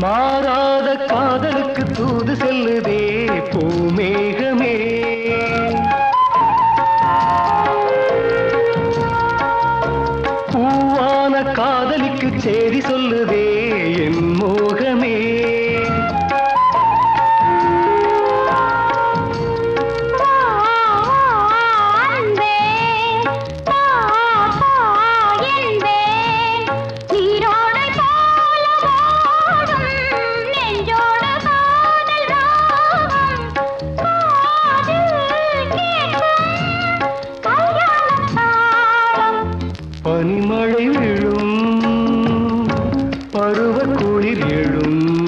மாறாத காதலுக்கு தூது செல்லுதே பூமேக சேதி சொல்லுதே என் மோகமே. பனிமழை விழும் உயிர் எழும்.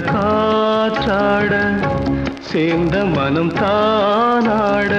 காற்றாட சேர்ந்த மனம் தானாட.